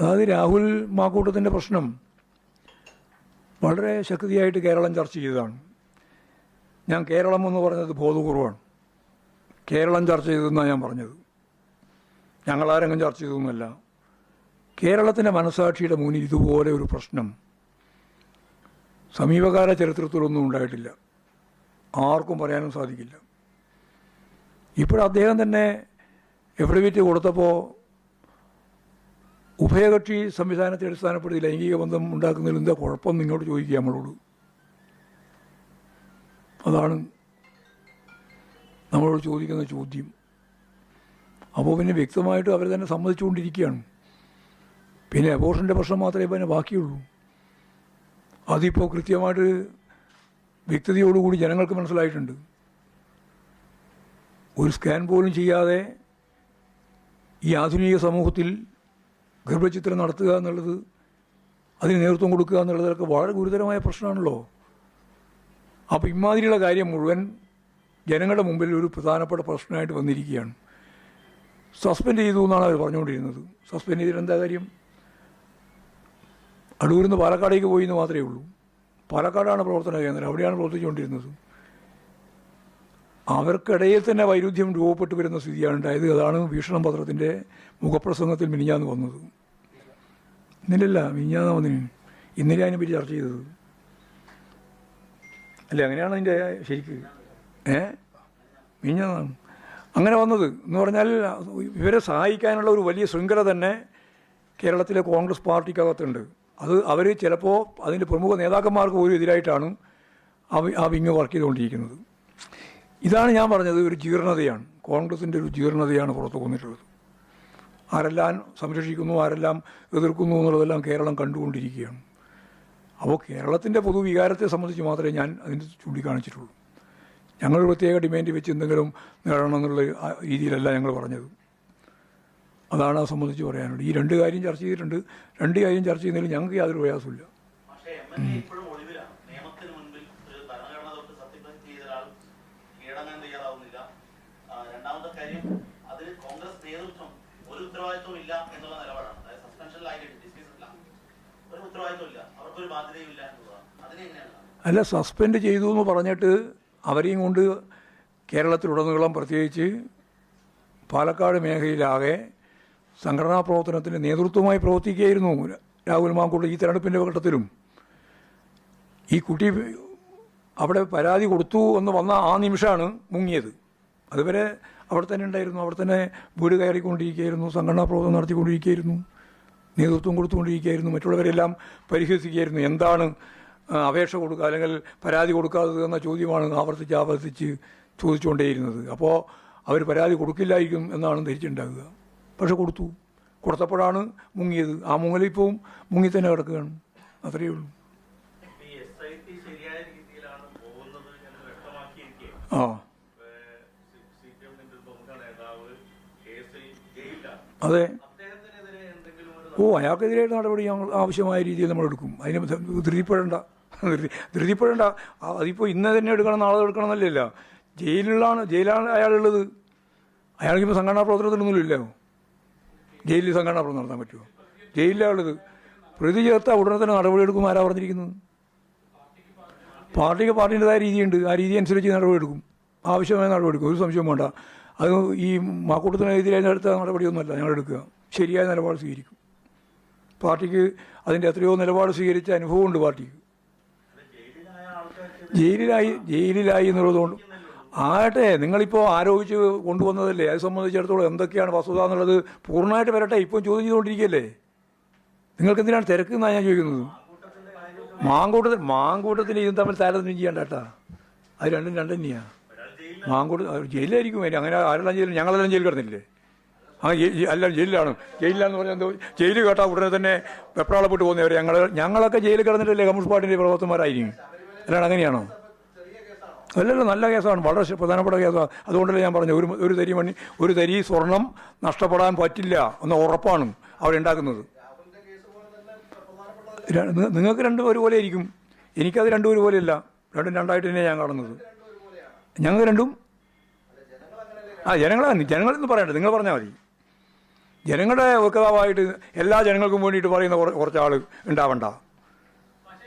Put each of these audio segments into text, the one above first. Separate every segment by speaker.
Speaker 1: അതായത് രാഹുൽ മാക്കൂട്ടത്തിന്റെ പ്രശ്നം വളരെ ശക്തിയായിട്ട് കേരളം ചർച്ച ചെയ്തതാണ്. ഞാൻ കേരളം എന്ന് പറഞ്ഞത് ബോധപൂർവമാണ്. കേരളം ചർച്ച ചെയ്തെന്നാണ് ഞാൻ പറഞ്ഞത്. ഞങ്ങളാരെങ്കിലും ചർച്ച ചെയ്തൊന്നുമല്ല കേരളത്തിന്റെ മനസാക്ഷിയുടെ മുന്നിൽ ഇതുപോലെ ഒരു പ്രശ്നം സമീപകാല ചരിത്രത്തിലൊന്നും ഉണ്ടായിട്ടില്ല. ആർക്കും പറയാനും സാധിക്കില്ല. ഇപ്പോഴദ്ദേഹം തന്നെ എഫിഡവിറ്റ് കൊടുത്തപ്പോൾ ഉഭയകക്ഷി സംവിധാനത്തെ അടിസ്ഥാനപ്പെടുത്തി ലൈംഗിക ബന്ധം ഉണ്ടാക്കുന്നതിൽ എന്താ കുഴപ്പം നിങ്ങളോട് ചോദിക്കുക നമ്മളോട്. അതാണ് നമ്മളോട് ചോദിക്കുന്ന ചോദ്യം. അപ്പോൾ പിന്നെ വ്യക്തമായിട്ട് അവരെ തന്നെ സമ്മതിച്ചുകൊണ്ടിരിക്കുകയാണ്. പിന്നെ അബോഷന്റെ പ്രശ്നം മാത്രമേ പിന്നെ ബാക്കിയുള്ളൂ. അതിപ്പോൾ കൃത്യമായിട്ട് വ്യക്തതയോടുകൂടി ജനങ്ങൾക്ക് മനസ്സിലായിട്ടുണ്ട്. ഒരു സ്കാൻ പോലും ചെയ്യാതെ ഈ ആധുനിക സമൂഹത്തിൽ ഗർഭചിത്രം നടത്തുക എന്നുള്ളത് അതിന് നേതൃത്വം കൊടുക്കുക എന്നുള്ളതൊക്കെ വളരെ ഗുരുതരമായ പ്രശ്നമാണല്ലോ. അപ്പോൾ ഇമാതിരിയുള്ള കാര്യം മുഴുവൻ ജനങ്ങളുടെ മുമ്പിൽ ഒരു പ്രധാനപ്പെട്ട പ്രശ്നമായിട്ട് വന്നിരിക്കുകയാണ്. സസ്പെൻഡ് ചെയ്തു എന്നാണ് അവർ പറഞ്ഞുകൊണ്ടിരുന്നത്. സസ്പെൻഡ് ചെയ്തിട്ട് എന്താ കാര്യം? അടൂരിൽ നിന്ന് പാലക്കാടേക്ക് പോയി എന്ന് മാത്രമേ ഉള്ളൂ. പാലക്കാടാണ് പ്രവർത്തന കേന്ദ്രം. അവിടെയാണ് പ്രവർത്തിച്ചുകൊണ്ടിരുന്നത്. അവർക്കിടയിൽ തന്നെ വൈരുദ്ധ്യം രൂപപ്പെട്ടു വരുന്ന സ്ഥിതിയാണ് ഉണ്ടായത്. അതാണ് ഭീഷണം പത്രത്തിന്റെ മുഖപ്രസംഗത്തിൽ മിനിഞ്ഞാന്ന് വന്നത്. ഇന്നലല്ല മിനിഞ്ഞാന്ന് വന്നിന്. ഇന്നലെ അതിനെപ്പറ്റി ചർച്ച ചെയ്തത്? അല്ലേ അങ്ങനെയാണ് അതിന്റെ ശരിക്ക്. ഏ? മിനിഞ്ഞാന്നാണ്. അങ്ങനെ വന്നത്. എന്ന് പറഞ്ഞാൽ ഇവരെ സഹായിക്കാനുള്ള ഒരു വലിയ ശൃംഖല തന്നെ കേരളത്തിലെ കോൺഗ്രസ് പാർട്ടിക്കകത്തുണ്ട്. അത് അവർ ചിലപ്പോൾ അതിന്റെ പ്രമുഖ നേതാക്കന്മാർക്ക് പോലും എതിരായിട്ടാണ് ആ വിങ് വർക്ക് ചെയ്തുകൊണ്ടിരിക്കുന്നത്. ഇതാണ് ഞാൻ പറഞ്ഞത് ഒരു ജീർണതയാണ്. കോൺഗ്രസിന്റെ ഒരു ജീർണതയാണ് പുറത്തു വന്നിട്ടുള്ളത്. ആരെല്ലാം സംരക്ഷിക്കുന്നു ആരെല്ലാം എതിർക്കുന്നു എന്നുള്ളതെല്ലാം കേരളം കണ്ടുകൊണ്ടിരിക്കുകയാണ്. അപ്പോൾ കേരളത്തിന്റെ പൊതുവികാരത്തെ സംബന്ധിച്ച് മാത്രമേ ഞാൻ അതിന് ചൂണ്ടിക്കാണിച്ചിട്ടുള്ളൂ. ഞങ്ങൾ പ്രത്യേക ഡിമാൻഡ് വെച്ച് എന്തെങ്കിലും നേടണം എന്നുള്ള രീതിയിലല്ല ഞങ്ങൾ പറഞ്ഞത്. അതാണ് ആ സംബന്ധിച്ച് പറയാനുള്ളത്. ഈ രണ്ട് കാര്യം ചർച്ച ചെയ്തിട്ടുണ്ട്. രണ്ട് കാര്യം ചർച്ച ചെയ്യുന്നതിൽ ഞങ്ങൾക്ക് യാതൊരു പ്രയാസമില്ല
Speaker 2: പക്ഷേ എം എൽ എ ഇപ്പോഴും ഒളിവിലാണ് നിയമത്തിന് മുൻപിൽ ഒരു ഭരണഘടന തൊട്ട് സത്യപ്രതിജ്ഞ ചെയ്ത ഒരാൾ കീഴടങ്ങാൻ തയ്യാറാവുന്നില്ല ആ, രണ്ടാമത്തെ കാര്യം അതിൽ കോൺഗ്രസ് നേതൃത്വം ഒരു ഉത്തരവാദിത്വം ഇല്ല എന്നുള്ള നിലപാടാണ് അതായത് സസ്പെൻഷനിലായിട്ട് ഡിസ്മിസില്ല ഒരു ഉത്തരവാദിത്വം ഇല്ല അവർക്കൊരു ബാധ്യതയും ഇല്ല എന്നുള്ളതാണ് അതിനെങ്ങനെയാണ് കാണുന്നത്?
Speaker 1: അല്ല സസ്പെൻഡ് ചെയ്തു എന്ന് പറഞ്ഞിട്ട് അവരെയും കൊണ്ട് കേരളത്തിലുടനീളം പ്രത്യേകിച്ച് പാലക്കാട് മേഖലയിലാകെ സംഘടനാ പ്രവർത്തനത്തിന് നേതൃത്വമായി പ്രവർത്തിക്കുകയായിരുന്നു രാഹുൽ മാങ്കൂട്ട് ഈ തെരഞ്ഞെടുപ്പിന്റെ ഘട്ടത്തിലും. ഈ കുട്ടി അവിടെ പരാതി കൊടുത്തു എന്ന് വന്ന ആ നിമിഷമാണ് മുങ്ങിയത്. അതുവരെ അവിടെ തന്നെ ഉണ്ടായിരുന്നു. അവിടെ തന്നെ വീട് കയറിക്കൊണ്ടിരിക്കുകയായിരുന്നു. സംഘടനാ പ്രവർത്തനം നടത്തിക്കൊണ്ടിരിക്കുകയായിരുന്നു. നേതൃത്വം കൊടുത്തുകൊണ്ടിരിക്കുകയായിരുന്നു മറ്റുള്ളവരെല്ലാം പരിഹസിക്കുകയായിരുന്നു. എന്താണ് അപേക്ഷ കൊടുക്കുക അല്ലെങ്കിൽ പരാതി കൊടുക്കാത്തത് എന്ന ചോദ്യമാണ് ആവർത്തിച്ച് ആവർത്തിച്ച് ചോദിച്ചുകൊണ്ടേയിരുന്നത്. അപ്പോൾ അവർ പരാതി കൊടുക്കില്ലായിരിക്കും എന്നാണ് ധരിച്ചിട്ടുണ്ടാകുക പക്ഷെ കൊടുത്തു. കൊടുത്തപ്പോഴാണ് മുങ്ങിയത്. ആ മുങ്ങലിപ്പവും മുങ്ങി തന്നെ കിടക്കുകയാണ്. അത്രയേ ഉള്ളൂ. ആ. അതെ. ഓ അയാൾക്കെതിരായിട്ട് നടപടി ഞങ്ങൾ ആവശ്യമായ രീതിയിൽ നമ്മൾ എടുക്കും. അതിന് ധൃതിപ്പെടേണ്ട. ധൃതി- ധൃതിപ്പെടേണ്ട. അതിപ്പോൾ ഇന്ന് തന്നെ എടുക്കണം നാളെ എടുക്കണം എന്നല്ലല്ല. ജയിലിലാണ് ജയിലാണ് അയാളുള്ളത്. അയാൾക്കിപ്പോൾ സംഘടനാ പ്രവർത്തനത്തിനൊന്നും ഇല്ലല്ലോ ജയിലിൽ സംഘടനാ പ്രവർത്തനം നടത്താൻ പറ്റുമോ? ജയിലിലാളുള്ളത് പ്രതി ചേർത്ത ഉടനെ തന്നെ നടപടി എടുക്കും ആരാ പറഞ്ഞിരിക്കുന്നത്? പാർട്ടിക്ക് പാർട്ടിന്റെതായ രീതിയുണ്ട്. ആ രീതി അനുസരിച്ച് നടപടി എടുക്കും. ആവശ്യമായ നടപടി എടുക്കും. ഒരു സംശയവും വേണ്ട. അത് ഈ മാക്കൂട്ടത്തിനെതിരെ എടുത്ത നടപടിയൊന്നുമല്ല. ഞങ്ങൾ എടുക്കുക. ശരിയായ നിലപാട് സ്വീകരിക്കും. പാർട്ടിക്ക് അതിന്റെ എത്രയോ നിലപാട് സ്വീകരിച്ച അനുഭവമുണ്ട് പാർട്ടിക്ക്.
Speaker 3: ജയിലിലായ
Speaker 1: ജയിലിലായി എന്നുള്ളതുകൊണ്ട്. ആകട്ടെ നിങ്ങളിപ്പോൾ ആരോപിച്ച് കൊണ്ടുവന്നതല്ലേ? അത് സംബന്ധിച്ചിടത്തോളം എന്തൊക്കെയാണ് വസ്തുത എന്നുള്ളത് പൂർണമായിട്ട് വരട്ടെ. ഇപ്പം ചോദ്യം ചെയ്തുകൊണ്ടിരിക്കുകയല്ലേ? നിങ്ങൾക്ക് എന്തിനാണ് തിരക്ക് എന്നാണ് ഞാൻ ചോദിക്കുന്നത്. മാങ്കൂട്ടത്തിൽ മാങ്കൂട്ടത്തിൽ ഇതും തമ്മിൽ താരതമ്യം ചെയ്യണ്ട കേട്ടാ. അത് രണ്ടും രണ്ടു തന്നെയാണ് മാങ്കൂട്ട ജയിലായിരിക്കും അങ്ങനെ ആരെല്ലാം ജയിലിൽ ഞങ്ങളെല്ലാം ജയിലിൽ കിടന്നില്ലേ? ആ അല്ല ജയിലിലാണ്. ജയിലിലാന്ന് പറഞ്ഞാൽ ജയിൽ കേട്ടാൽ ഉടനെ തന്നെ വെപ്രാളപ്പെട്ട് പോകുന്നവർ ഞങ്ങൾ ഞങ്ങളൊക്കെ ജയിലിൽ കിടന്നിട്ടല്ലേ കമ്മ്യൂണിസ്റ്റ് പാർട്ടിന്റെ പ്രവർത്തകന്മാരായിരിക്കും. അല്ലാണ്ട് അങ്ങനെയാണോ? അല്ലല്ല നല്ല കേസാണ്. വളരെ പ്രധാനപ്പെട്ട കേസാണ് അതുകൊണ്ടല്ലേ ഞാൻ പറഞ്ഞു ഒരു ഒരു തരി മണി ഒരു തരി സ്വർണം നഷ്ടപ്പെടാൻ പറ്റില്ല എന്ന ഉറപ്പാണ് അവരുണ്ടാക്കുന്നത് നിങ്ങൾക്ക് രണ്ടും പോലെ ആയിരിക്കും. എനിക്കത് രണ്ടും ഒരുപോലെയല്ല. രണ്ടും രണ്ടായിട്ട് തന്നെ ഞാൻ കാണുന്നത്. ഞങ്ങൾക്ക് രണ്ടും ആ ജനങ്ങളാണ് ജനങ്ങളെന്ന് പറയണ്ട. നിങ്ങൾ പറഞ്ഞാൽ മതി. ജനങ്ങളുടെ വക്താവായിട്ട് എല്ലാ ജനങ്ങൾക്കും വേണ്ടിയിട്ട് പറയുന്ന കുറ- കുറച്ച് ആൾ ഉണ്ടാവണ്ട.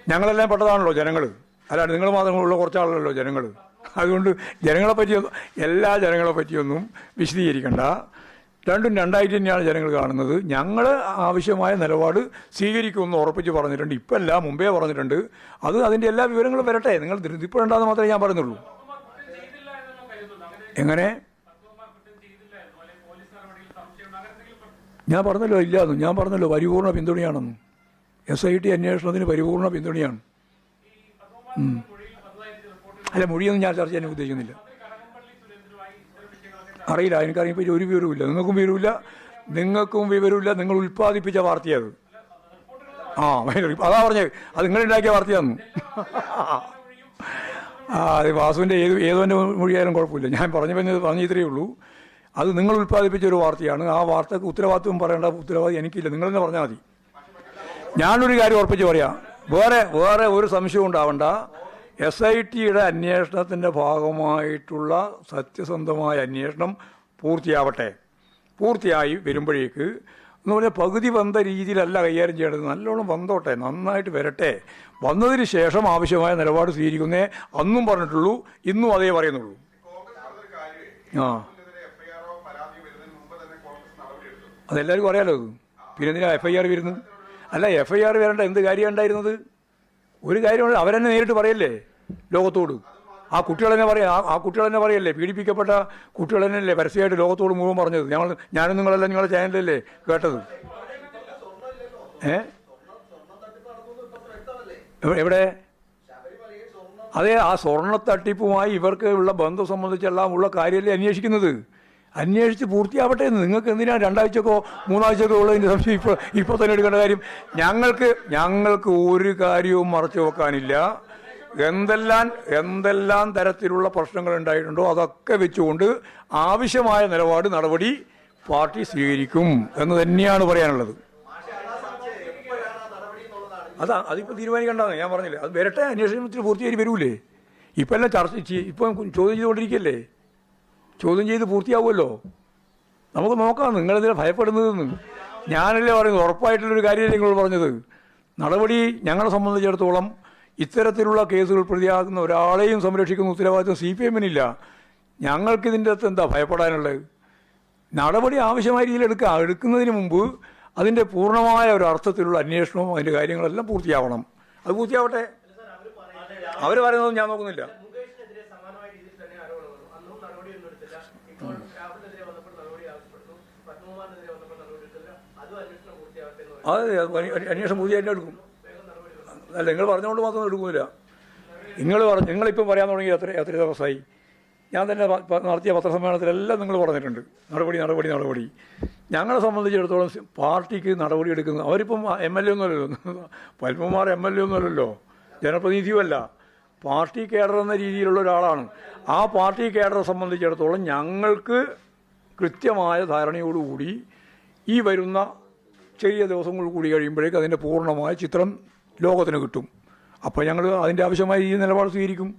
Speaker 1: ഞങ്ങളെല്ലാം പെട്ടതാണല്ലോ ജനങ്ങൾ അല്ലാണ്ട് നിങ്ങൾ മാത്രമുള്ള കുറച്ചാളല്ലോ ജനങ്ങൾ അതുകൊണ്ട് ജനങ്ങളെ പറ്റി എല്ലാ ജനങ്ങളെ പറ്റിയൊന്നും വിശദീകരിക്കണ്ട. രണ്ടും രണ്ടായിട്ട് തന്നെയാണ് ജനങ്ങൾ കാണുന്നത്. ഞങ്ങൾ ആവശ്യമായ നിലപാട് സ്വീകരിക്കുമെന്ന് ഉറപ്പിച്ച് പറഞ്ഞിട്ടുണ്ട്. ഇപ്പം അല്ല മുമ്പേ പറഞ്ഞിട്ടുണ്ട്. അത് അതിന്റെ എല്ലാ വിവരങ്ങളും വരട്ടെ. നിങ്ങൾ ധൃതിപ്പെടേണ്ടെന്ന് മാത്രമേ ഞാൻ പറയുന്നുള്ളൂ. എങ്ങനെ? ഞാൻ പറഞ്ഞല്ലോ ഇല്ലാന്നു. ഞാൻ പറഞ്ഞല്ലോ പരിപൂർണ പിന്തുണയാണെന്ന്. എസ് ഐ ടി അന്വേഷണത്തിന് പരിപൂർണ പിന്തുണയാണ്. അല്ല മൊഴിയൊന്നും ഞാൻ ചർച്ച ചെയ്യാൻ ഉദ്ദേശിക്കുന്നില്ല. അറിയില്ല എനിക്കറിയാൻ പറ്റി ഒരു വിവരവുമില്ല. നിങ്ങൾക്കും വിവരമില്ല നിങ്ങൾക്കും വിവരമില്ല നിങ്ങൾ ഉൽപ്പാദിപ്പിച്ച വാർത്തയത്. ആ അതാ പറഞ്ഞത്. അത് നിങ്ങൾ ഉണ്ടാക്കിയ വാർത്തയാന്ന്. ആ അത് വാസുവിന്റെ ഏത് ഏതോന്റെ മൊഴിയായാലും കുഴപ്പമില്ല. ഞാൻ പറഞ്ഞു പറഞ്ഞത് പറഞ്ഞു ഇത്രയേ ഉള്ളൂ. അത് നിങ്ങൾ ഉൽപ്പാദിപ്പിച്ച ഒരു വാർത്തയാണ്. ആ വാർത്തക്ക് ഉത്തരവാദിത്വം പറയേണ്ട ഉത്തരവാദി എനിക്കില്ല. നിങ്ങൾ തന്നെ പറഞ്ഞാൽ മതി. ഞാനൊരു കാര്യം ഉറപ്പിച്ച് പറയാം. വേറെ വേറെ ഒരു സംശയവും ഉണ്ടാവണ്ട. എസ് ഐ ടിയുടെ അന്വേഷണത്തിന്റെ ഭാഗമായിട്ടുള്ള സത്യസന്ധമായ അന്വേഷണം പൂർത്തിയാവട്ടെ. പൂർത്തിയായി വരുമ്പോഴേക്ക് എന്ന് പറഞ്ഞാൽ പകുതി വന്ന രീതിയിലല്ല കൈകാര്യം ചെയ്യേണ്ടത്. നല്ലോണം വന്നോട്ടെ നന്നായിട്ട് വരട്ടെ. വന്നതിന് ശേഷം ആവശ്യമായ നിലപാട് സ്വീകരിക്കുന്നേ അന്നും പറഞ്ഞിട്ടുള്ളൂ ഇന്നും അതേ പറയുന്നുള്ളൂ. ആ. അതെല്ലാവർക്കും അറിയാലോ പിന്നെ എന്തിനാ എഫ് ഐ ആർ വരുന്നത്? അല്ല എഫ് ഐ ആർ വരേണ്ട എന്ത് കാര്യം ഉണ്ടായിരുന്നത്? ഒരു കാര്യമാണ് അവരെന്നെ നേരിട്ട് പറയല്ലേ ലോകത്തോട്? ആ കുട്ടികളെന്നെ പറയാം ആ- കുട്ടികളെന്നെ പറയല്ലേ? പീഡിപ്പിക്കപ്പെട്ട കുട്ടികളെന്നല്ലേ പരസ്യമായിട്ട് ലോകത്തോട് മുഴുവൻ പറഞ്ഞത്? ഞങ്ങൾ ഞാനും നിങ്ങളെല്ലാം നിങ്ങളുടെ ചാനലിലല്ലേ കേട്ടത്? ഏ? എവിടെ- എവിടെ? അതെ ആ സ്വർണ തട്ടിപ്പുമായി ഇവർക്ക് ഉള്ള ബന്ധം സംബന്ധിച്ചെല്ലാം ഉള്ള കാര്യമല്ലേ അന്വേഷിക്കുന്നത്? അന്വേഷിച്ച് പൂർത്തിയാവട്ടെ എന്ന് നിങ്ങൾക്ക് എന്തിനാണ് രണ്ടാഴ്ചക്കോ മൂന്നാഴ്ചക്കോ ഉള്ളതിന്റെ സംശയം ഇപ്പോൾ ഇപ്പോൾ തന്നെ എടുക്കേണ്ട കാര്യം? ഞങ്ങൾക്ക് ഞങ്ങൾക്ക് ഒരു കാര്യവും മറച്ചു വെക്കാനില്ല. എന്തെല്ലാം എന്തെല്ലാം തരത്തിലുള്ള പ്രശ്നങ്ങൾ ഉണ്ടായിട്ടുണ്ടോ അതൊക്കെ വെച്ചുകൊണ്ട് ആവശ്യമായ നിലപാട് നടപടി പാർട്ടി സ്വീകരിക്കും എന്ന് തന്നെയാണ് പറയാനുള്ളത്. അതാ അതിപ്പോൾ തീരുമാനിക്കേണ്ടതാണ്. ഞാൻ പറഞ്ഞില്ലേ അത് വരട്ടെ അന്വേഷണത്തിന് പൂർത്തിയായി വരൂലേ? ഇപ്പം എല്ലാം ചർച്ച ഇപ്പം ചോദ്യം ചെയ്തുകൊണ്ടിരിക്കുകയല്ലേ ചോദ്യം ചെയ്ത് പൂർത്തിയാവുമല്ലോ? നമുക്ക് നോക്കാം നിങ്ങളെന്തിനാ ഭയപ്പെടുന്നതെന്ന്. ഞാനല്ലേ പറയുന്നത്? ഉറപ്പായിട്ടുള്ളൊരു കാര്യമല്ലേ നിങ്ങൾ പറഞ്ഞത്. നടപടി ഞങ്ങളെ സംബന്ധിച്ചിടത്തോളം ഇത്തരത്തിലുള്ള കേസുകൾ പ്രതിയാകുന്ന ഒരാളെയും സംരക്ഷിക്കുന്ന ഉത്തരവാദിത്വം സി പി എമ്മിനില്ല. ഞങ്ങൾക്കിതിന്റെ അകത്ത് എന്താ ഭയപ്പെടാനുള്ളത്? നടപടി ആവശ്യമായ രീതിയിൽ എടുക്കുക എടുക്കുന്നതിന് മുമ്പ് അതിന്റെ പൂർണമായ ഒരു അർത്ഥത്തിലുള്ള അന്വേഷണവും അതിന്റെ കാര്യങ്ങളെല്ലാം പൂർത്തിയാവണം. അത് പൂർത്തിയാവട്ടെ? അവർ പറയുന്നതും ഞാൻ നോക്കുന്നില്ല
Speaker 3: മുകേഷിനെതിരെ സമാനമായ രീതിയിൽ തന്നെ ആരോപണം വന്നു അന്നും നടപടിയൊന്നും എടുത്തില്ല ഇപ്പോൾ രാഹുലിനെതിരെ വന്നപ്പോൾ നടപടി ആവശ്യപ്പെട്ടു പത്മകുമാറിനെതിരെ വന്നപ്പോൾ നടപടി എടുത്തില്ല അതും അന്വേഷണം പൂർത്തിയാവട്ടെ എന്ന് പറഞ്ഞു
Speaker 1: അത് അന്വേഷണം അന്വേഷണം തന്നെ എടുക്കും. അല്ല നിങ്ങൾ പറഞ്ഞുകൊണ്ട് മാത്രം എടുക്കില്ല നിങ്ങൾ പറഞ്ഞു നിങ്ങളിപ്പം പറയാൻ തുടങ്ങി എത്ര എത്ര ദിവസമായി. ഞാൻ തന്നെ നടത്തിയ പത്രസമ്മേളനത്തിലെല്ലാം നിങ്ങൾ പറഞ്ഞിട്ടുണ്ട്. നടപടി നടപടി നടപടി. ഞങ്ങളെ സംബന്ധിച്ചിടത്തോളം പാർട്ടിക്ക് നടപടി എടുക്കുന്നത് അവരിപ്പം എം എൽ എ ഒന്നുമല്ലല്ലോ പത്മകുമാർ എം എൽ എ ഒന്നുമല്ലല്ലോ ജനപ്രതിനിധിയുമല്ല. പാർട്ടി കേഡർ എന്ന രീതിയിലുള്ള ഒരാളാണ്. ആ പാർട്ടി കേഡറെ സംബന്ധിച്ചിടത്തോളം ഞങ്ങൾക്ക് കൃത്യമായ ധാരണയോടുകൂടി ഈ വരുന്ന ചെറിയ ദിവസങ്ങൾ കൂടി കഴിയുമ്പോഴേക്ക് അതിന്റെ പൂർണമായ ചിത്രം ലോകത്തിന് കിട്ടും. അപ്പോൾ ഞങ്ങൾ അതിന്റെ ആവശ്യമായ ഈ നിലപാട് സ്വീകരിക്കും.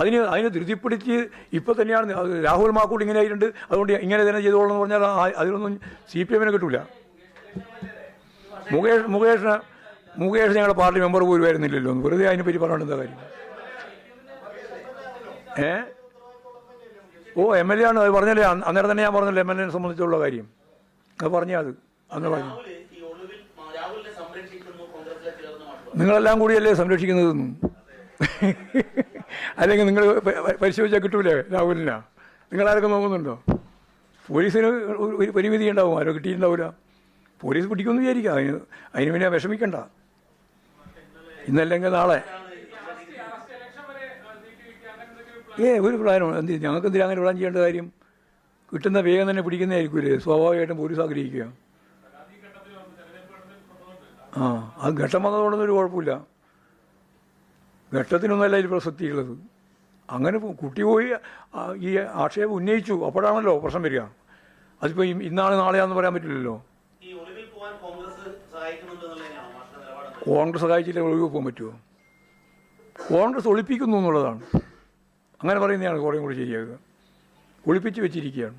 Speaker 1: അതിന് അതിനെ ധൃതിപ്പിടിച്ച് ഇപ്പോൾ തന്നെയാണ് രാഹുൽ മാക്കൂട്ട് ഇങ്ങനെ ആയിട്ടുണ്ട്. അതുകൊണ്ട് ഇങ്ങനെ തന്നെ ചെയ്തോളെന്ന് പറഞ്ഞാൽ അതിലൊന്നും സി പി എമ്മിനെ കിട്ടില്ല മുകേഷ് മുകേഷിന് മുകേഷ് ഞങ്ങളുടെ പാർട്ടി മെമ്പർ പോലും വരുന്നില്ലല്ലോ വെറുതെ അതിനെപ്പറ്റി പറഞ്ഞുകൊണ്ട് എന്താ കാര്യം? ഏ? ഓ എം എൽ എ ആണ്. അത് പറഞ്ഞല്ലേ? അന്നേരം തന്നെ ഞാൻ പറഞ്ഞല്ലോ എം എൽ എനെ സംബന്ധിച്ചുള്ള കാര്യം. അത് പറഞ്ഞാൽ അത് അന്ന് പറഞ്ഞു. നിങ്ങളെല്ലാം കൂടിയല്ലേ സംരക്ഷിക്കുന്നതെന്നും. അല്ലെങ്കിൽ നിങ്ങൾ പരിശോധിച്ചാൽ കിട്ടൂലേ രാഹുലിനാ? നിങ്ങളാരൊക്കെ നോക്കുന്നുണ്ടോ? പോലീസിന് ഒരു പരിമിതി ഉണ്ടാവും. ആരോ കിട്ടിയിട്ടുണ്ടാവില്ല പോലീസ് പിടിക്കുമെന്ന് വിചാരിക്കാം. അതിന് അതിന് പിന്നെ വിഷമിക്കണ്ട. ഇന്നല്ലെങ്കിൽ നാളെ. ഏ ഒരു പ്ലാനും എന്ത് ഞങ്ങൾക്ക് എന്തിനാ അങ്ങനെ പ്ലാൻ ചെയ്യേണ്ട കാര്യം? കിട്ടുന്ന വേഗം തന്നെ പിടിക്കുന്നതായിരിക്കൂലേ? സ്വാഭാവികമായിട്ടും പോലീസ് ആഗ്രഹിക്കുക. ആ അത് ഘട്ടം വന്നതുകൊണ്ടൊന്നും ഒരു കുഴപ്പമില്ല. ഘട്ടത്തിനൊന്നല്ല ഇതിൽ പ്രസക്തിയുള്ളത്. അങ്ങനെ കുട്ടി പോയി ഈ ആക്ഷേപം ഉന്നയിച്ചു. അപ്പോഴാണല്ലോ പ്രശ്നം വരിക. അതിപ്പോൾ ഇന്നാണ് നാളെയാണെന്ന് പറയാൻ പറ്റില്ലല്ലോ.
Speaker 2: കോൺഗ്രസ്
Speaker 1: സഹായിച്ചില്ല ഒഴിവ് പോകാൻ പറ്റുമോ കോൺഗ്രസ് ഒളിപ്പിക്കുന്നു എന്നുള്ളതാണ്. അങ്ങനെ പറയുന്നതാണ് കുറേ കൂടി ശരിയാക്കുക ഒളിപ്പിച്ച് വെച്ചിരിക്കുകയാണ്.